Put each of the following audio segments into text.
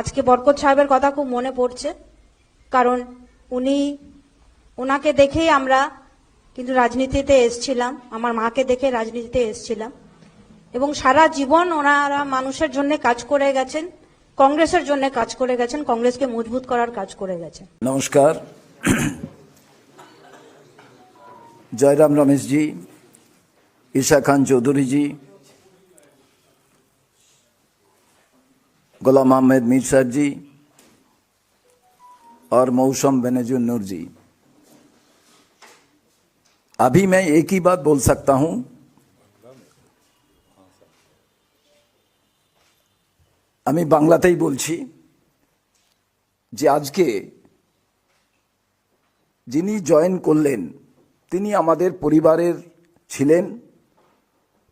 আজকে বরকত সাহেবের কথা খুব মনে পড়ছে, কারণ উনি ওনাকে দেখেই আমরা কিন্তু রাজনীতিতে এসছিলাম, আমার মাকে দেখে রাজনীতিতে এসছিলাম। এবং সারা জীবন ওনারা মানুষের জন্য কাজ করে গেছেন, কংগ্রেসের জন্য কাজ করে গেছেন, কংগ্রেসকে মজবুত করার কাজ করে গেছেন। নমস্কার। জয়রাম রমেশজি, ঈশা খান চৌধুরীজি गुलाम अहमद मीर साहब जी और मौसम बेनजुल नूर जी अभी मैं एक ही बात बोल सकता हूं আমি বাংলাতেই বলছি যে আজকে যিনি জয়েন করলেন তিনি আমাদের পরিবারের ছিলেন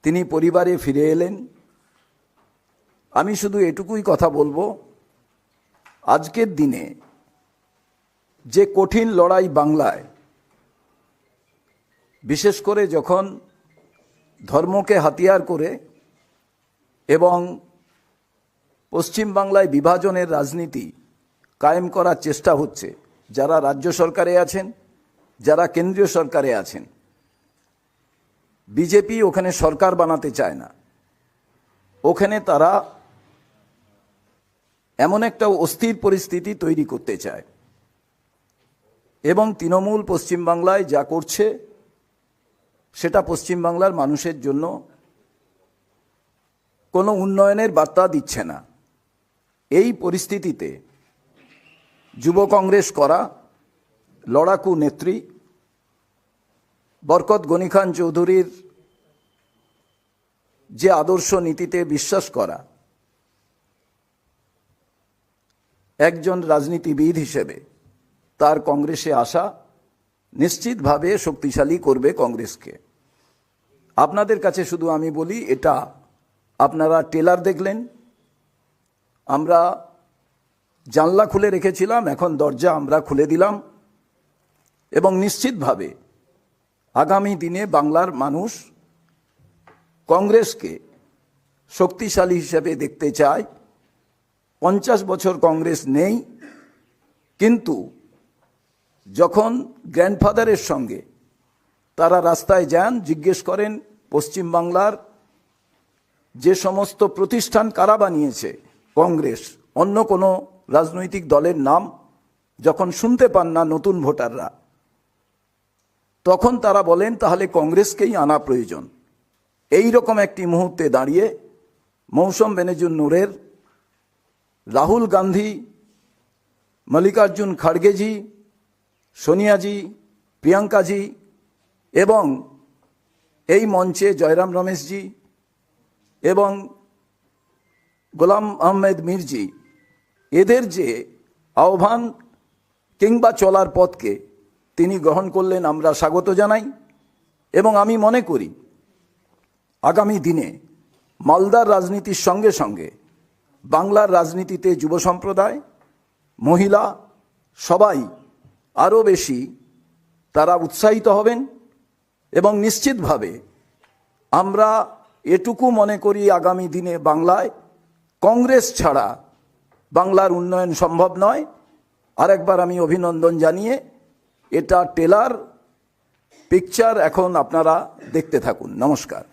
তিনি পরিবারে ফিরে এলেন আমি শুধু এটুকুই কথা বলব, আজকের দিনে যে কঠিন লড়াই বাংলায়, বিশেষ করে যখন ধর্মকে হাতিয়ার করে এবং পশ্চিমবাংলায় বিভাজনের রাজনীতি কায়েম করার চেষ্টা হচ্ছে, যারা রাজ্য সরকারে আছেন, যারা কেন্দ্রীয় সরকারে আছেন, বিজেপি ওখানে সরকার বানাতে চায় না। ওখানে তারা এমন একটা অস্থির পরিস্থিতি তৈরি করতে চায়। এবং তৃণমূল পশ্চিমবাংলায় যা করছে, সেটা পশ্চিমবাংলার মানুষের জন্য কোনো উন্নয়নের বার্তা দিচ্ছে না। এই পরিস্থিতিতে যুব কংগ্রেস করা, লড়াকু নেত্রী বরকত গনি খান চৌধুরীর যে আদর্শ নীতিতে বিশ্বাস করা একজন রাজনীতিবিদ হিসেবে তার কংগ্রেসে আসা নিশ্চিতভাবে শক্তিশালী করবে কংগ্রেসকে। আপনাদের কাছে শুধু আমি বলি, এটা আপনারা টেলার দেখলেন। আমরা জানলা খুলে রেখেছিলাম, এখন দরজা আমরা খুলে দিলাম এবং নিশ্চিতভাবে আগামী দিনে বাংলার মানুষ কংগ্রেসকে শক্তিশালী হিসেবে দেখতে চায়। পঞ্চাশ বছর কংগ্রেস নেই, কিন্তু যখন গ্র্যান্ডফাদারের সঙ্গে তারা রাস্তায় যান, জিজ্ঞেস করেন, পশ্চিমবাংলার যে সমস্ত প্রতিষ্ঠান কারা বানিয়েছে কংগ্রেস, অন্য কোনো রাজনৈতিক দলের নাম যখন শুনতে পান না নতুন ভোটাররা, তখন তারা বলেন, তাহলে কংগ্রেসকেই আনা প্রয়োজন। এই রকম একটি মুহূর্তে দাঁড়িয়ে মৌসুম বেনেজুর নূরের রাহুল গান্ধী, মল্লিকার্জুন খাড়গেজি সোনিয়াজি প্রিয়াঙ্কাজি এবং এই মঞ্চে জয়রাম রমেশজি এবং গোলাম আহমেদ মির্জি এদের যে আহ্বান কিংবা চলার পথকে তিনি গ্রহণ করলেন আমরা স্বাগত জানাই এবং আমি মনে করি আগামী দিনে মালদার রাজনীতির সঙ্গে সঙ্গে বাংলার রাজনীতিতে যুব সম্প্রদায়, মহিলা, সবাই আরও বেশি তারা উৎসাহিত হবেন এবং নিশ্চিতভাবে আমরা এটুকু মনে করি আগামী দিনে বাংলায় কংগ্রেস ছাড়া বাংলার উন্নয়ন সম্ভব নয়। আরেকবার আমি অভিনন্দন জানিয়ে এটা টেলার পিকচার এখন আপনারা দেখতে থাকুন। নমস্কার।